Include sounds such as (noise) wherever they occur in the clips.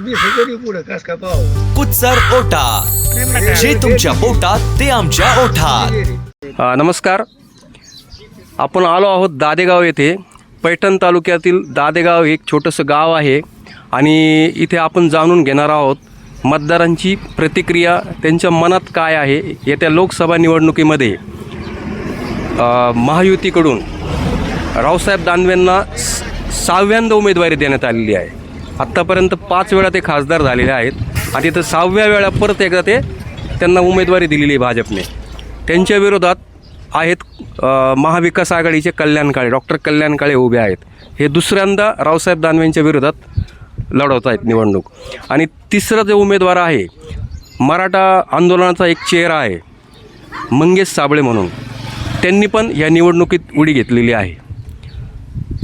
मी सगळी पुढे कस का पाहू? कुचर ओटा. जे तुमच्या पोटात ते आमच्या ओठात. अ, नमस्कार. आपण आलो आहोत दादेगाव येथे. पैठण तालुक्यातील दादेगाव एक छोटंसं गाव आहे. आणि इथे आपण जाणून घेणार आहोत मतदारांची प्रतिक्रिया त्यांच्या मनात काय आहे येत्या लोकसभा निवडणुकीमध्ये. अ, महायुतीकडून रावसाहेब दानवेंना स- सहाव्यांदा उमेदवारी देण्यात आलेली आहे. आत्तापर्यंत पाच वेळा ते खासदार झालेले आहेत. आणि इथं सहाव्या वेळा परत एकदा ते त्यांना उमेदवारी दिलेली आहे भाजपने. त्यांच्या विरोधात आहेत महाविकास आघाडीचे कल्याण काळे डॉक्टर कल्याण काळे उभे आहेत. हे दुसऱ्यांदा रावसाहेब दानवेंच्या विरोधात लढवत आहेत निवडणूक. आणि तिसरा जो उमेदवार आहे मराठा आंदोलनाचा एक चेहरा आहे मंगेश साबळे म्हणून. त्यांनी पण या निवडणुकीत उडी घेतलेली आहे.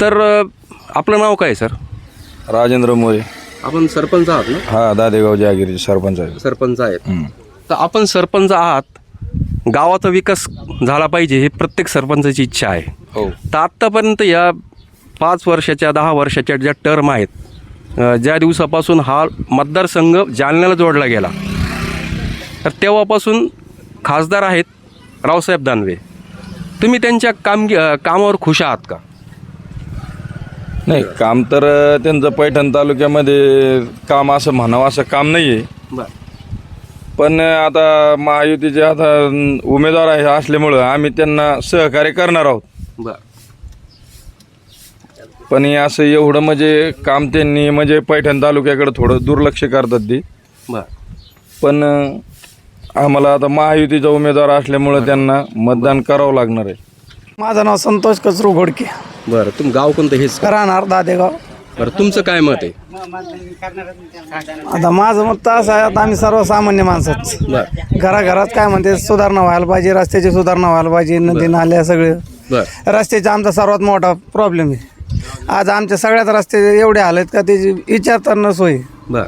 तर आपलं नाव काय सर? राजेंद्र मोरे. आपण सरपंच आहात ना? हा दादेगाव जहागिरीचे सरपंच आहे सरपंच आहेत. तर आपण सरपंच आहात गावाचा विकास झाला पाहिजे हे प्रत्येक सरपंचाची इच्छा आहे. हो. तर आत्तापर्यंत या पाच वर्षाच्या दहा वर्षाच्या ज्या टर्म आहेत अ, ज्या दिवसापासून हा मतदारसंघ जालन्याला जोडला गेला तर तेव्हापासून खासदार आहेत रावसाहेब दानवे. तुम्ही त्यांच्या कामगी अ, कामावर खुश आहात का? नाही काम तर त्यांचं पैठण तालुक्यामध्ये काम असं म्हणावं असं काम नाही आहे बरं. पण आता महायुतीचे आता उमेदवार आहे असल्यामुळं आम्ही त्यांना सहकार्य करणार आहोत. बरं. पण हे असं एवढं म्हणजे काम त्यांनी म्हणजे पैठण तालुक्याकडे थोडं दुर्लक्ष करतात ती. बरं. पण आम्हाला आता महायुतीचा उमेदवार असल्यामुळं त्यांना मतदान करावं लागणार आहे. माझं नाव संतोष कचरू घोडके. बरं तुम गाव कोणतं हेच का? राहणार दादेगाव. बरं तुमचं काय मत आहे? आता माझं मत तर असं आहे आता आम्ही सर्वसामान्य माणसंच. बरं. घराघरात काय म्हणते सुधारणा व्हायला पाहिजे रस्त्याची सुधारणा व्हायला पाहिजे नदी नाल्या सगळे. बरं. रस्त्याचा आमचा सर्वात मोठा प्रॉब्लेम आहे. आज आमच्या सगळ्याच रस्ते एवढे आलेत का त्याची विचार तर न सोय. बरं.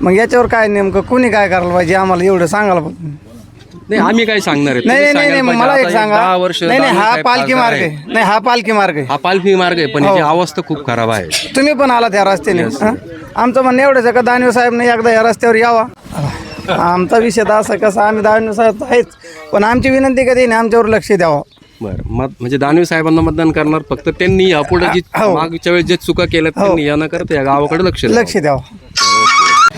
मग याच्यावर काय नेमकं कुणी काय करायला पाहिजे आम्हाला एवढं सांगायला पाहिजे. नाही आम्ही काय सांगणार आहे? नाही तुम्ही नाही नाही सांगायला मला पाहिजे. एक आता सांगा दहा वर्ष नाही नाही हा पालखी मार्ग. आहे नाही हा पालखी मार्ग आहे हा पालखी मार्ग आहे पण हो. याची अवस्था खूप खराब आहे तुम्ही पण आला त्या रस्त्याने हं? आमचं म्हणणं एवढंच आहे का दानवे साहेबने एकदा या रस्त्यावर यावा आमचा विषय तर असा कसा आम्ही दानवे साहेब तर आहेच पण आमची विनंती कधी नाही आमच्यावर लक्ष द्यावं बरं मत म्हणजे दानवे साहेबांना मतदान करणार फक्त त्यांनी यापुढे जी हो. मागच्या वेळेस जे चुका केल्या त्यांनी या न करता या गावाकडे लक्ष द्यावं. लक्ष द्यावं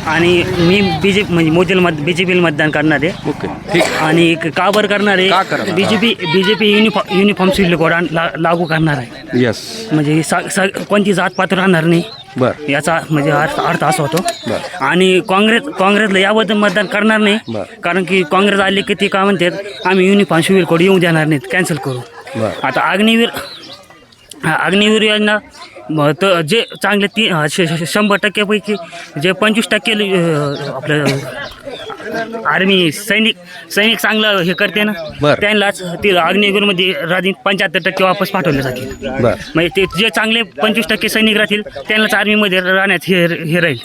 आणि मी बीजेपी म्हणजे मोदीला मत बी जे पीला मतदान करणार आहे. ओके ठीक आणि का बरं करणार का आहे करणार? बी J P B J P uniform uniform civil code आण- ला- लागू करणार आहे. यस म्हणजे सा- सा- कोणती जात पात्र राहणार नाही. बरं. याचा म्हणजे अर्थ अर्थ असा होतो. आणि काँग्रेस काँग्रेसला याबद्दल मतदान करणार नाही. बरं. कारण की काँग्रेस आले की ते काय म्हणतात आम्ही युनिफॉर्म सिव्हिल कोड येऊ देणार नाहीत कॅन्सल करू. बरं. आता अग्निवीर हा, अग्निवीर योजना तर जे चांगले ती शंभर टक्क्यापैकी जे पंचवीस टक्के आपलं आर्मी सैनिक सैनिक चांगलं हे करते ना. त्यांनाच ते अग्निवीरमध्ये राहतील पंच्याहत्तर टक्के वापस पाठवले जातील. म्हणजे ते जे चांगले पंचवीस टक्के सैनिक राहतील त्यांनाच आर्मीमध्ये राहण्यात हे हे राहील.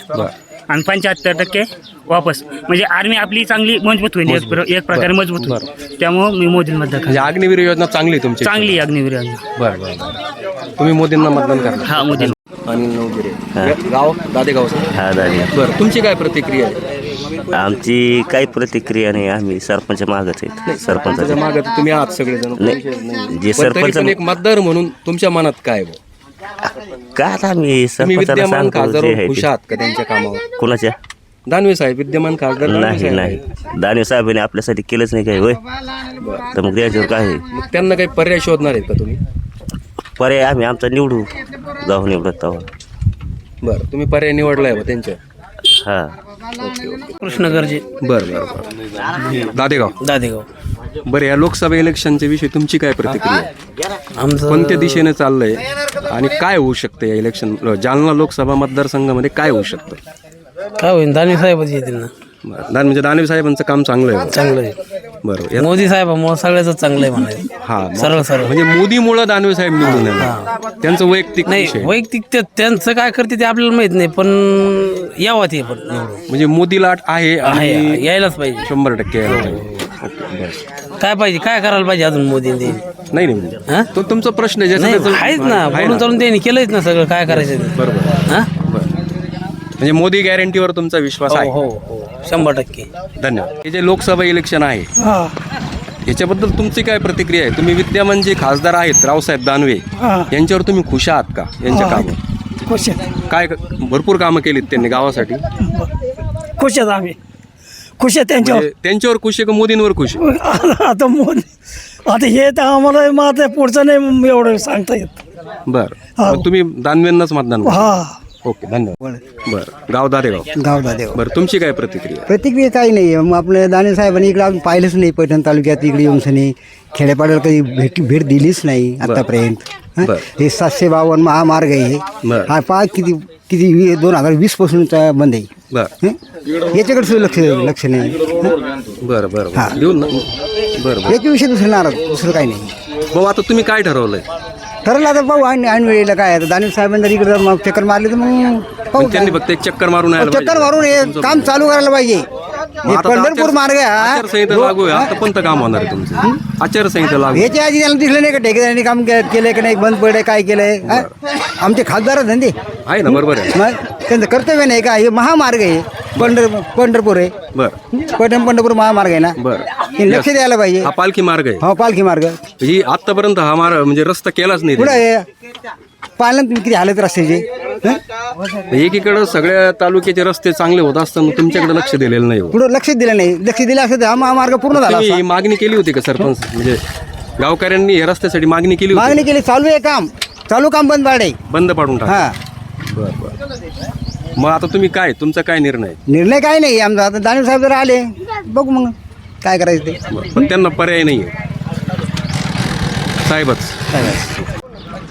आणि पंच्याहत्तर टक्के वापस. म्हणजे आर्मी आपली चांगली मजबूत होईल एक प्र- एक प्रकारे मजबूत होईल. त्यामुळं मी मोदीला मतदान म्हणजे अग्निवीर योजना चांगली आहे तुमची. चांगली आहे अग्निवीर योजना. बरं बरं बरं. तुम्ही मोदींना मतदान करणार हा मोदी अनिल नवगिरे. गाव? दादेगाव हा दादा. बरं तुमची काय प्रतिक्रिया आहे? आमची काही प्रतिक्रिया नाही आम्ही सरपंच मागत आहेत. सरपंचाच्या मागे तर तुम्ही आहात सगळेजण. नाही जे पण तरी सरपंच पण एक मतदार म्हणून तुमच्या मनात काय आहे? बुवा? का आता आम्ही तुम्ही सरपंचाला विद्यमान सांगतो जे खासदार आहे खुश ते. आहात का त्यांच्या कामावर? कोणाच्या? दानवे साहेब विद्यमान खासदार दानवे नाही साहेब. नाही. आहेत. दानवे साहेबांनी आपल्यासाठी केलंच नाही काही होय? तर मग त्याच्यावर काय आहे? मग त्यांना काही पर्याय शोधणार आहेत का तुम्ही? पर्याय आम्ही आमचा निवडू. जाऊ निवडत आहोत बरं तुम्ही पर्याय निवडलाय बा त्यांच्या. हा. कृष्ण गरजे बरं बरं बरं. दादेगाव. दादेगाव. बरं या लोकसभा इलेक्शनच्या विषयी तुमची काय प्रतिक्रिया? आमचं कोणत्या दिशेने चाललंय? आणि काय होऊ शकतं या इलेक्शन? जालना लोकसभा मतदारसंघामध्ये काय होऊ शकतं? काय होईल? दानवे साहेबच येतील ना. बरं दान म्हणजे दानवे साहेबांचं काम चांगलं आहे. चांगलं आहे. बरं या- मोदी साहेबामुळे सगळ्याच चांगलं आहे म्हणायचं हा सरळ सरळ. म्हणजे मोदीमुळं दानवे साहेब निवडून येणार. त्यांचं वैयक्तिक नाही विषय. वैयक्तिक ते त्यांचं काय करते ते आपल्याला माहीत नाही पण यावं ते पण निवडून. म्हणजे मोदी लाट आहे आहे यायलाच पाहिजे. शंभर टक्के यायला पाहिजे. ओके, बस. काय पाहिजे? काय करायला पाहिजे अजून मोदी नाही नाही. हा? तो तुमचा प्रश्न आहे ज्याचं नाही त्याचं- आहेच ना. आहे बोलून चालून त्यांनी केलंच ना सगळं. काय करायचं ते. बरोबर. हा? म्हणजे मोदी गॅरंटीवर तुमचा विश्वास आहे. हो हो शंभर टक्के. धन्यवाद. हे जे लोकसभा इलेक्शन आहे हा. याच्याबद्दल तुमची काय प्रतिक्रिया आहे? तुम्ही विद्यमान जे खासदार आहेत रावसाहेब दानवे हा. यांच्यावर तुम्ही खुश आहात का? यांच्या काम खुश आहेत. काय भरपूर कामं केलीत त्यांनी गावासाठी. खुश आहेत आम्ही. खुश आहेत त्यांच्यावर. म्हणजे त्यांच्यावर खुश आहे का मोदींवर खुश आहे? (laughs) आता मोदी आता हे तर आम्हाला मग आता पुढचं नाही एवढं सांगता येत. बर. हा. मग तुम्ही दानवेंनाच मतदान करा. हा. ओके धन्यवाद. बर. गाव दादेगाव. गाव दादेव बरं तुमची काय प्रतिक्रिया? प्रतिक्रिया काही नाही. मग आपलं दाने साहेबांनी इकडे पाहिलंच नाही पैठण तालुक्यात. इकडे येऊन सनी खेड्यापाड्याला कधी भेट भेट दिलीच नाही आतापर्यंत. हं? बरं. हे सातशे बावन्न महामार्ग आहे बरं. हा पा किती किती वी- दोन हजार वीस पासूनचा बंद आहे बर हं? याच्याकडे सुद्धा लक्ष लक्ष नाही हं? बरं बरं हा. बरं देऊ ना बरं बरं याच्याविषयी दुसरं नाराज दुसरं काही नाही भाऊ आता तुम्ही काय ठरवलंय ठरलं आता पाहू ऐन ऐन वेळेला काय आता दानवे साहेबांनी जर इकडे जर मग चक्कर मारली तर मग पाहू त्यांनी फक्त एक चक्कर मारून यायला चक्कर पाहिजे. मारून हे काम चालू करायला पाहिजे मग हे आता तर पंढरपूर आचार- मार्ग आहे हा. आचारसंहिता लागू आहे. आता कोणतं काम होणार आहे तुमचं? आचारसंहिता लागू आहे. याच्या आधी त्यांना दिसलं नाही का? ठेकेदारांनी काम के- केलंय की नाही? बंद पडलंय काय केलंय? हा? आमचे खासदार धंदे आहे ना बरोबर आहे. मग त्यांचं कर्तव्य नाही का? हे महामार्ग आहे. पंढर पंढरपूर आहे. बरं. पैठण पंढरपूर महामार्ग आहे ना? बरं. हे लक्ष द्यायला पाहिजे. हा पालखी मार्ग आहे. हो पालखी मार्ग. ही आतापर्यंत हा मार्ग म्हणजे रस्ता केलाच नाही पुढं त्यांनी. आहे? पाहिलं ना तुम्ही किती हालत रस्त्याचे? हं? एकीकडे सगळ्या तालुक्याचे रस्ते चांगले होत असताना तुमच्याकडे लक्ष दिलेलं नाही हो. पुढं लक्ष दिलं नाही. लक्ष दिलं असतं तर हा महामार्ग पूर्ण झाला तुम्ही असता. ही मागणी केली होती का सरपंच? म्हणजे गावकऱ्यांनी या रस्त्यासाठी मागणी केली होती? मागणी केली. चालू आहे काम. चालू काम बंद पाडे. बंद पाडून टाक. हा. बरं बरं. मग आता तुम्ही काय? तुमचा काय निर्णय? निर्णय काय नाही. आमचा आता दानवे साहेब जर आले बघू मग काय करायचं ते. बरं. पण त्यांना पर्याय नाही साहेबच.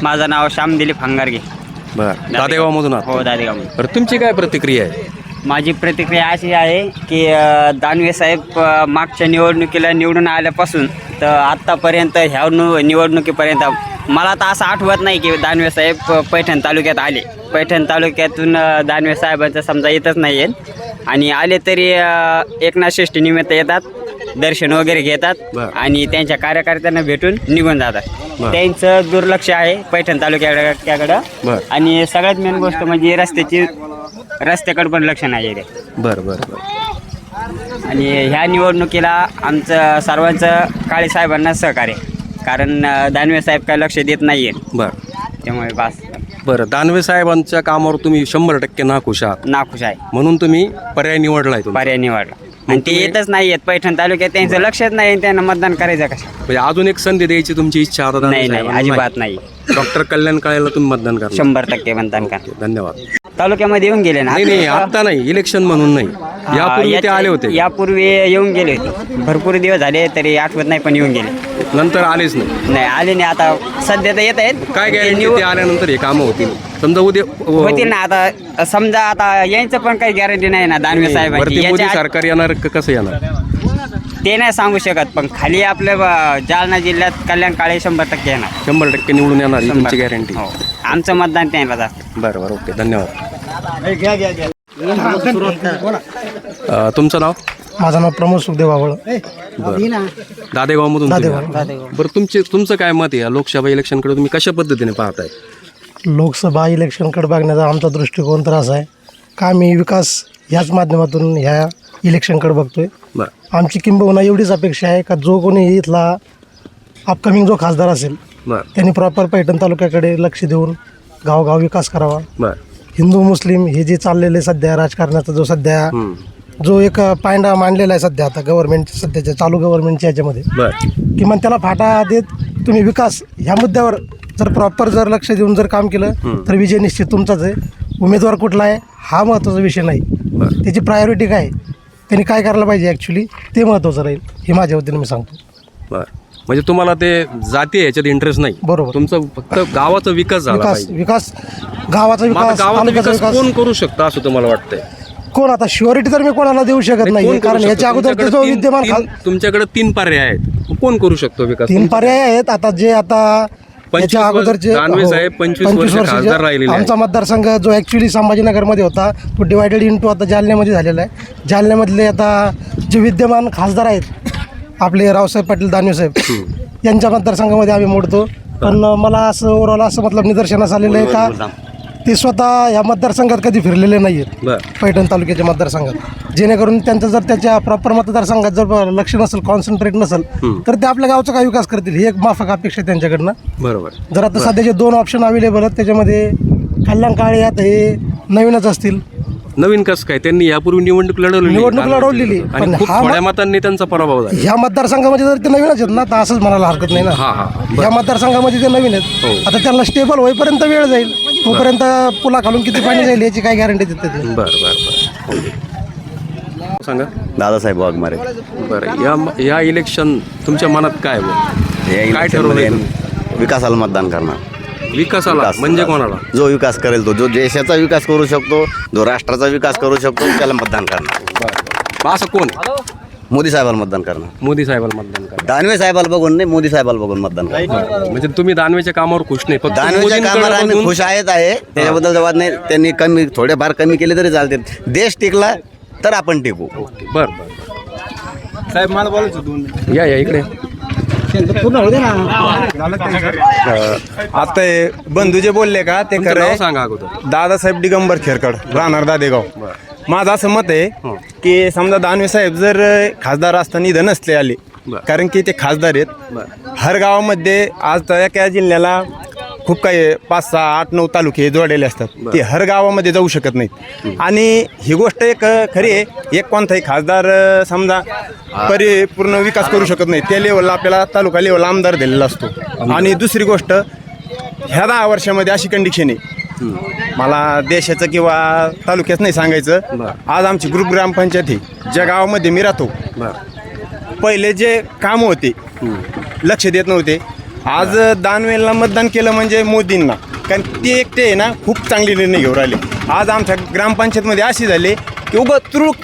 माझं नाव श्याम दिलीप हंगारगे. बरं. दादेगाव मधून आहात? हो दादेगाव बरं तुमची काय प्रतिक्रिया आहे? माझी प्रतिक्रिया अशी आहे की अ, दानवे साहेब अ, मागच्या निवडणुकीला निवडून आल्यापासून तर आत्तापर्यंत ह्या नु निवडणुकीपर्यंत मला तर असं आठवत नाही की दानवे साहेब अ, पैठण तालुक्यात आले. पैठण तालुक्यातून अ, दानवे साहेबांचं समजा येतच नाही आहेत आणि आले तरी अ, एकनाथ षष्ठी निमित्त येतात. दर्शन वगैरे घेतात बरं. आणि त्यांच्या कार्यकर्त्यांना भेटून निघून जातात. बरं. त्यांचं दुर्लक्ष आहे पैठण तालुक्याकडं. बरं. आणि सगळ्यात मेन गोष्ट म्हणजे रस्त्याची रस्त्याकडे पण लक्ष नाही आहे रे. बरं बरं बरं. आणि ह्या निवडणुकीला आमचं सर्वांचं काळे साहेबांना सहकार्य. कारण अं, दानवे साहेब काय लक्ष देत नाही आहे बरं. त्यामुळे बस. बरं दानवे साहेबांच्या कामावर तुम्ही शंभर टक्के नाखुश आहात. नाखुश आहे. म्हणून तुम्ही पर्याय निवडलाय तुम्ही पर्याय निवडला. आणि ते येतच नाही आहेत पैठण तालुक्यात त्यांचं लक्षच नाही आणि त्यांना मतदान करायचं कसं म्हणजे अजून एक संधी द्यायची तुमची इच्छा आता नाही नाही साहेबांना अजिबात नाही. डॉक्टर कल्याण काळेला तुम्ही मतदान करा शंभर टक्के मतदान करा धन्यवाद. तालुक्यामध्ये येऊन गेले ना? नाही नाही आता नाही. इलेक्शन म्हणून नाही. यापूर्वी ते याच्या- आले होते यापूर्वी येऊन गेले होते. भरपूर दिवस झाले तरी आठवत नाही पण येऊन गेले. नंतर आलेच नाही. नाही आले नाही. आता सध्या तर येत आहेत. काय गॅरंटी निव- ते आल्यानंतर हे कामं होतील? समजा उद्या होतील ना आता समजा आता यांचं पण काही गॅरंटी नाही ना दानवे साहेबांची. वरती मोदी याच्या आत- सरकार येणार क- कसं येणार? ते नाही सांगू शकत पण खाली आपल्या ब- जालना जिल्ह्यात कल्याण काळे शंभर टक्के येणार. शंभर टक्के निवडून येणार ही. तुमची गॅरंटी हो. आमचं मतदान त्यांना जास्त बरं बरं. ओके धन्यवाद. अं, तुमचं नाव? माझं नाव प्रमोद सुखदेव बाबळ दादेगावमधून तुम्ही. आहात. बरं तुमचे तुमचं काय मत आहे या लोकसभा इलेक्शनकडे? तुम्ही कशा पद्धतीने पाहताय? लोकसभा इलेक्शनकडे बघण्याचा आमचा दृष्टिकोन तर असा आहे. का आम्ही विकास ह्याच माध्यमातून ह्या इलेक्शनकडे बघतोय? बरं. आमची किंबहुना एवढीच अपेक्षा आहे का जो कोणी इथला अपकमिंग जो खासदार असेल बरं. त्यांनी प्रॉपर पैठण तालुक्याकडे लक्ष देऊन गावगाव विकास करावा. बरं. हिंदू मुस्लिम हे जे चाललेले सध्या राजकारणाचा जो सध्या. जो एक पायंडा मांडलेला आहे सध्या आता गव्हर्नमेंट सध्याच्या चालू गव्हर्नमेंटच्या याच्यामध्ये. बरं. किमान त्याला फाटा देत तुम्ही विकास ह्या मुद्द्यावर जर प्रॉपर जर लक्ष देऊन जर काम केलं तर विजय निश्चित तुमचाच आहे. उमेदवार कुठला आहे हा महत्त्वाचा विषय नाही. त्याची प्रायोरिटी काय आहे? त्यांनी काय करायला पाहिजे ॲक्च्युली ते महत्त्वाचं राहील. हे माझ्या वतीने मी सांगतो. बरं. म्हणजे तुम्हाला ते जाती याच्यात इंटरेस्ट नाही. बरोबर. तुमचं फक्त गावाचा विकास झाला विकास पाहिजे. विकास गावाचा मग आता विकास गावाचा तालुक्याचा विकास विकास. कोण करू शकतं असं तुम्हाला वाटतंय? कोण आता शुअरिटी तर मी कोणाला देऊ शकत कोण नाही करू कारण शकतं? याच्या अगोदर तुमच्याकडे जो तीन- विद्यमान तीन- खाल तुमच्याकडे तीन पर्याय आहेत. कोण करू शकतो विकास तीन पर्याय आहेत. आता जे आता पंचवीस याच्या वर्ष- अगोदरचे दानवे हो, साहेब पंचवीस वर्ष वर्षाचे- खासदार राहिलेले आहेत. आमचा मतदारसंघ जो ॲक्च्युली संभाजीनगरमध्ये होता तो डिवायडेड इंटू आता जालन्यामध्ये झालेला आहे. जालन्यामधले आता जे विद्यमान खासदार आहेत आपले रावसाहेब पाटील दानवेसाहेब यांच्या मतदारसंघामध्ये आम्ही मोडतो. पण मला असं ओव्हरऑल असं मतलब निदर्शनास आलेलं आहे का ते स्वतः या मतदारसंघात कधी फिरलेले नाही आहेत पैठण तालुक्याच्या मतदारसंघात. जेणेकरून त्यांचं जर त्याच्या प्रॉपर मतदारसंघात जर लक्ष नसेल कॉन्सन्ट्रेट नसेल तर ते आपल्या गावचा काय विकास करतील ही एक माफक अपेक्षा त्यांच्याकडनं. बरोबर. जर आता सध्याचे दोन ऑप्शन अवेलेबल आहेत त्याच्यामध्ये कल्याण काळे आता हे नवीनच असतील. नवीन कसं काय? त्यांनी यापूर्वी निवडणूक लढवलेली निवडणूक लढवलेली. आणि पण खूप हा थोड्या मत- मतांनी त्यांचा पराभव झाला. ह्या मतदारसंघामध्ये जर ते नवीनच आहेत ना तर असंच म्हणायला हरकत नाही ना. हा हा ह्या मतदारसंघामध्ये ते नवीन आहेत. आता त्यांना स्टेबल होईपर्यंत वेळ जाईल. तोपर्यंत पुला खालून किती पाणी जाईल याची काय गॅरंटी देते ते. बर बर बर. सांगा. दादासाहेब वाघमारे. बरं. या या इलेक्शन तुमच्या मनात काय बुवा? काय ठरवलंय तुम्ही? विकासाला मतदान करणार. विकासाला विकास. म्हणजे कोणाला? जो विकास करेल तो जो देशाचा विकास करू शकतो जो राष्ट्राचा विकास करू शकतो त्याला मतदान करणार. मग असं कोण? मोदी साहेबाला मतदान करणार. मोदी साहेबाला मतदान करा दानवे साहेबाला बघून नाही मोदी साहेबाला बघून मतदान करणार. म्हणजे तुम्ही दानवेच्या कामावर खुश नाही फक्त दानवेच्या मोदींकडे कामाला आम्ही बघून- खुश आहेत आहे. त्याच्याबद्दल जवाब नाही. त्यांनी कमी थोडेफार कमी केले तरी चालते देश टिकला तर आपण टिकू. बर बर साहेब मला बोलायचं दोन या या इकडे. पूर्ण होते ना. आता हे बंधू जे बोलले का ते खरं आहे. सांगा अगोदर. दादासाहेब दिगंबर खेरकड राहणार दादेगाव. माझं असं मत आहे की समजा दानवे साहेब जर खासदार असताना इथं नसले आले बरं. कारण की ते खासदार आहेत. हर गावामध्ये आज तर एका जिल्ह्याला खूप काही पाच सहा आठ नऊ तालुके जोडलेले असतात. ते हर गावामध्ये जाऊ शकत नाहीत. आणि ही गोष्ट एक खरी आहे एक कोणताही खासदार समजा परिपूर्ण विकास करू शकत नाही त्या लेवलला आपल्याला तालुका लेवलला आमदार दिलेला असतो. आणि दुसरी गोष्ट ह्या दहा वर्षामध्ये अशी कंडिशन आहे. मला देशाचं किंवा तालुक्यात नाही सांगायचं. आज आमची ग्रुप ग्रामपंचायत आहे. ज्या गावामध्ये मी राहतो. पहिले जे काम होते लक्ष देत नव्हते. आज दानवेला मतदान केलं म्हणजे मोदींना. कारण ते एकटे आहे ना खूप चांगले निर्णय घेऊन राहिले. आज आमच्या ग्रामपंचायतमध्ये अशी झाली की उगं तुरुक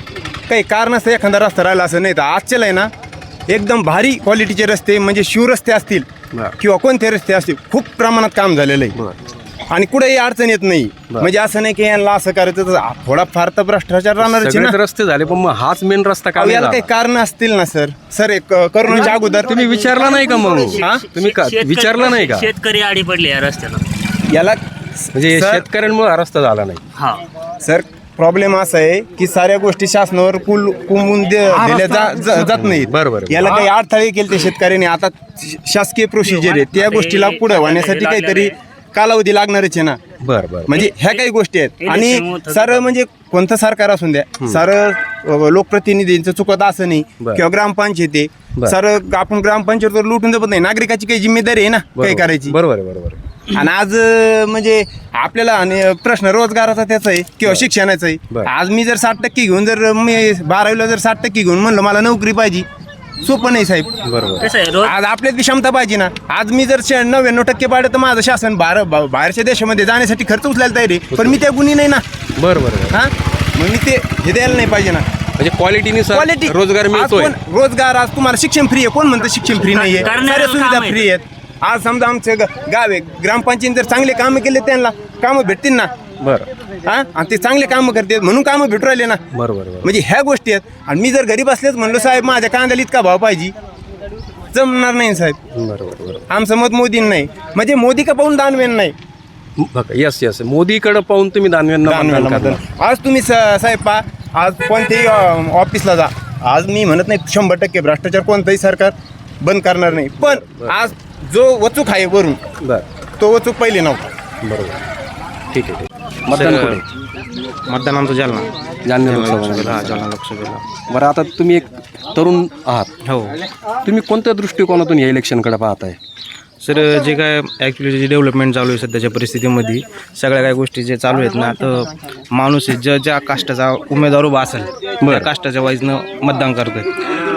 काही कारणास्तव एखादा रस्ता राहिला असं नाही. तर आजच्याला आहे ना एकदम भारी क्वालिटीचे रस्ते म्हणजे शिवरस्ते असतील किंवा कोणते रस्ते असतील खूप प्रमाणात काम झालेलं आहे. आणि कुठेही अडचण येत नाही. म्हणजे असं नाही की यांना असं करायचं थोडाफार तर भ्रष्टाचार राहणारच आहे सगळेच ना. रस्ते झाले पण मग हाच मेन रस्ता का अहो, याला? काही कारण असतील ना सर. सर एक करोनाच्या अगोदर तुम्ही विचारला नाही का मग? हा? तुम्ही का शेतकरी- विचारलं नाही का? शेतकरी आडी पडले या रस्त्याला. याला म्हणजे सर- शेतकऱ्यांमुळे हा रस्ता झाला नाही. हा. सर प्रॉब्लेम असा आहे की साऱ्या गोष्टी शासनावर कुल कुंबून दे- दिल्या जा- जा- जात नाहीत. बरोबर. याला काही अडथळे केले ते शेतकऱ्यांनी. आता श- शासकीय प्रोसिजर आहे. त्या गोष्टीला पुढे होण्यासाठी काहीतरी कालावधी लागणारच आहे ना. बर बर. म्हणजे ह्या काही गोष्टी आहेत. आणि सारं म्हणजे कोणतं सरकार असून द्या सारं लोकप्रतिनिधींचं चुकत असं नाही. किंवा ग्रामपंचायती. सारं आपण ग्रामपंचायतीवर लुटून जपत नाही. नागरिकाची काही जिम्मेदारी आहे ना काही करायची. बरोबर आहे बरोबर. आणि आज म्हणजे आपल्याला आणि प्रश्न रोजगाराचा त्याचा आहे किंवा शिक्षणाचा आहे. बरं. आज मी जर साठ टक्के घेऊन जर मी बारावीला जर साठ टक्के घेऊन म्हणलं मला नोकरी पाहिजे. सोपं नाही साहेब. बरोबर. कसं आहे रोज आज आपल्यात बी क्षमता पाहिजे ना. आज मी जर शे- नव्याण्णव टक्के पाडलं तर माझं शासन बाहेर बा- बाहेरच्या देशामध्ये जाण्यासाठी खर्च उचलायला तयार आहे. पण मी त्या गुन्हे नाही ना. बरं बरं बरं. हा? मग मी ते हे द्यायला नाही पाहिजे ना. म्हणजे क्वालिटीने क्वालिटी रोजगार मिळतोय. रोजगार आज तुम्हाला शिक्षण फ्री आहे. कोण म्हणतं शिक्षण फ्री नाहीये? करणाऱ्याला साऱ्या सुविधा काम आहे. फ्री आहेत. आज समजा आमचे ग- गाव आहे. ग्रामपंचायत जर चांगले कामं केले त्यांना कामं भेटतील ना? बरं. हा? आणि ते चांगले कामं करतात म्हणून कामं भेटू राहिले ना. बरोबर बरोबर. म्हणजे ह्या गोष्टी आहेत. आणि मी जर घरी बसलेच म्हणलो साहेब माझ्या कांद्याला इतका भाव पाहिजे. जमणार नाही साहेब. बरोबर बरोबर. आमचं मत मोदींना नाही. म्हणजे मोदी का पाहून दानवेन नाही. बघा यस यस मोदीकडे पाहून तुम्ही मतदान. करणार. आज तुम्ही स- साहेब पा आज कोणत्याही अ, ऑफिसला जा. आज मी म्हणत नाही शंभर टक्के भ्रष्टाचार कोणतंही सरकार बंद करणार नाही. पण आज जो वचूक आहे वरून बरं. तो वचूक पहिले नव्हता. बरोबर. ठीक आहे ठीक आहे. मतदान कुठे? मतदान आमचं जालना जालना लोकसभा. जालना लोकसभेला. बरं आता तुम्ही एक तरुण आहात. हो. तुम्ही कोणत्या दृष्टिकोनातून या इलेक्शनकडे पाहताय? सर जे काय ॲक्च्युली जे डेव्हलपमेंट चालू आहे सध्याच्या परिस्थितीमध्ये सगळ्या काही गोष्टी जे चालू आहेत ना तर माणूस आहे, ज्या ज्या काष्टाचा उमेदवार उभा असेल त्या काष्टाच्या वाईजनं मतदान करतोय.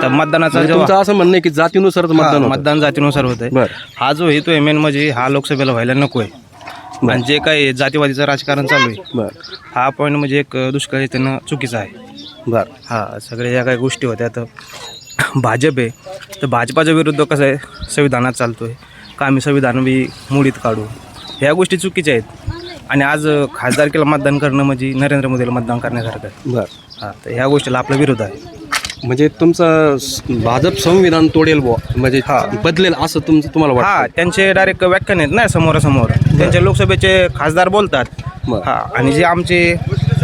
तर मतदानाचा म्हणजे जेव्हा तुमचं असं म्हणणं आहे की जातीनुसारच हा, मतदान. मतदान जातीनुसार होत आहे बरं. हा जो हेतू आहे मेन म्हणजे हा लोकसभेला व्हायला नको आहे आणि जे काही जातीवादीचं राजकारण चालू आहे. बरं. हा पॉईंट म्हणजे एक दुष्काळी त्यांना चुकीचा आहे. बरं. हा सगळ्या ज्या काही गोष्टी होत्या तर भाजप आहे. तर भाजपाच्या विरुद्ध कसं आहे? संविधानात चालतो आहे का आम्ही संविधान बी मोडीत काढू? ह्या गोष्टी चुकीच्या आहेत. आणि आज खासदारकीला मतदान करणं म्हणजे नरेंद्र मोदीला मतदान करण्यासारखं आहे. बरं. हां तर ह्या गोष्टीला आपला विरोध आहे. म्हणजे तुमचं स- भाजप संविधान तोडेल बुवा. म्हणजे बदलेल असं तुमचं तुम्हाला हा वाटतं? त्यांचे डायरेक्ट व्याख्यान आहेत ना समोरासमोर. त्यांचे लोकसभेचे खासदार बोलतात. बरं. हा आणि जे आमचे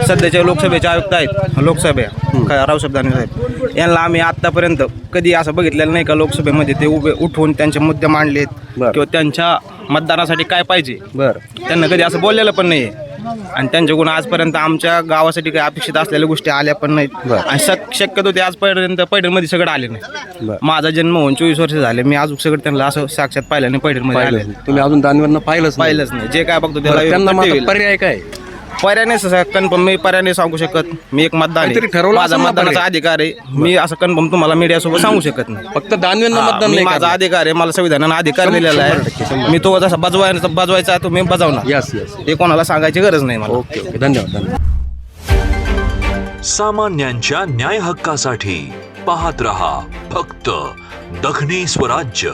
सध्याचे लोकसभेचे आयुक्त आहेत लोकसभा रावसाहेब दानवे साहेब यांना आम्ही आत्तापर्यंत कधी असं बघितलेलं नाही का लोकसभेमध्ये ते उभे उठवून त्यांचे मुद्दे मांडलेत बरं. किंवा त्यांच्या मतदानासाठी काय पाहिजे? बरं. त्यांना कधी असं बोललेलं पण नाही आणि त्यांच्याकडून आजपर्यंत आमच्या गावासाठी काही अपेक्षित असलेल्या गोष्टी आल्या पण नाहीत. आणि शक शक्यतो ते आजपर्यंत पैठणमध्ये सगळं आले नाही. बरं. माझा जन्म होऊन चोवीस वर्ष झाले. मी अजून सगळं त्यांना असं साक्षात पाहिलं नाही पैठणमध्ये आले पाहिलं तुम्ही अजून दानवेंना पाहिलंच नाही. पाहिलंच नाही. जे काय बघतो बरं, त्यांना त्याला मग आता TV ला. पर्याय काय? पर्याय नाही कन्फर्म मी पर्याय नाही सांगू शकत मी एक मतदान आहे. काहीतरी ठरवलं माझा असेल ना मतदानाचा पर्याय. अधिकार आहे. मी असं कन्फर्म तुम्हाला मीडियासोबत सांगू शकत नाही. फक्त दानवेंना हा, मतदान मी नाही माझा करणार. अधिकार आहे. मला संविधानानं अधिकार दिलेला आहे. मी तो जसा बजवायचा बजवायचा तो मी बजावणार. यस यस हे कोणाला सांगायची गरज नाही मला. ओके ओके धन्यवाद धन्यवाद. सामान्यांच्या न्याय हक्कासाठी पाहत रहा फक्त दखनी स्वराज्य.